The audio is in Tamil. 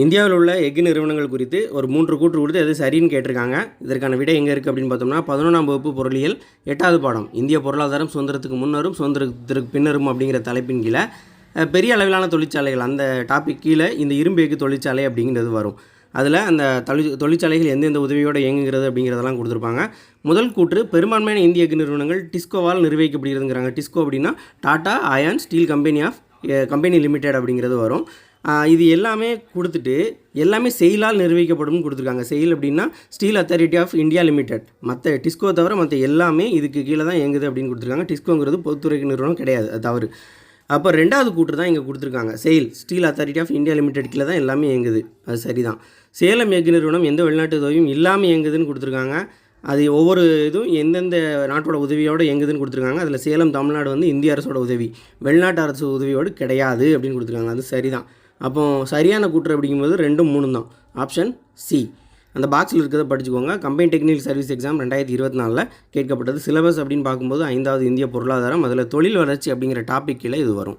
இந்தியாவில் உள்ள எஃகு நிறுவனங்கள் குறித்து ஒரு மூன்று கூற்று கொடுத்து எது சரின்னு கேட்டிருக்காங்க. இதற்கான விடை எங்கே இருக்குது அப்படின்னு பார்த்தோம்னா பதினொன்றாம் வகுப்பு பொருளியல் எட்டாவது பாடம் இந்திய பொருளாதாரம் சுதந்திரத்துக்கு முன்னரும் சுதந்திரத்திற்கு பின்னரும் அப்படிங்கிற தலைப்பின் கீழே பெரிய அளவிலான தொழிற்சாலைகள் அந்த டாபிக் கீழே இந்த இரும்பு எஃகு தொழிற்சாலை அப்படிங்கிறது வரும். அதில் அந்த தொழிற் தொழிற்சாலைகள் எந்தெந்த உதவியோடு இயங்குகிறது அப்படிங்கிறதெல்லாம் கொடுத்துருப்பாங்க. முதல் கூற்று பெரும்பான்மையான இந்திய எஃகு நிறுவனங்கள் டிஸ்கோவால் நிர்வகிக்கப்படுகிறதுங்கிறாங்க. டிஸ்கோ அப்படின்னா Tata iron steel company of company limited அப்படிங்கிறது வரும். இது எல்லாமே கொடுத்துட்டு எல்லாமே செயலால் நிர்வகிக்கப்படும் கொடுத்துருக்காங்க. செயல் அப்படின்னா steel authority of India limited மற்ற டிஸ்கோ தவிர மற்ற எல்லாமே இதுக்கு கீழே தான் இயங்குது அப்படின்னு கொடுத்துருக்காங்க. டிஸ்கோங்கிறது பொதுத்துறைக்கு நிறுவனம் கிடையாது. அது தவறு. அப்போ ரெண்டாவது கூட்டு தான் இங்கே கொடுத்துருக்காங்க. செயல் steel authority of India limited கீழே தான் எல்லாமே இயங்குது. அது சரிதான். சேலம் எஃகு நிறுவனம் எந்த வெளிநாட்டு உதவியும் இல்லாமல் இயங்குதுன்னு கொடுத்துருக்காங்க. அது ஒவ்வொரு இதுவும் எந்தெந்த நாட்டோட உதவியோடு எங்குதுன்னு கொடுத்துருக்காங்க. அதில் சேலம் தமிழ்நாடு வந்து இந்திய அரசோட உதவி வெளிநாட்டு அரசு உதவியோடு கிடையாது அப்படின்னு கொடுத்துருக்காங்க. அது சரிதான். அப்போ சரியான கூற்று அப்படிங்கும்போது ரெண்டும் மூணு தான். ஆப்ஷன் சி அந்த பாக்ஸில் இருக்கிறத படிச்சுக்கோங்க. கம்பெனி டெக்னிக்கல் சர்வீஸ் எக்ஸாம் ரெண்டாயிரத்தி இருபத்தி நாலில் கேட்கப்பட்டது. சிலபஸ் அப்படின்னு பார்க்கும்போது ஐந்தாவது இந்திய பொருளாதாரம் அதில் தொழில் வளர்ச்சி அப்படிங்கிற டாப்பிக்கில் கீழே இது வரும்.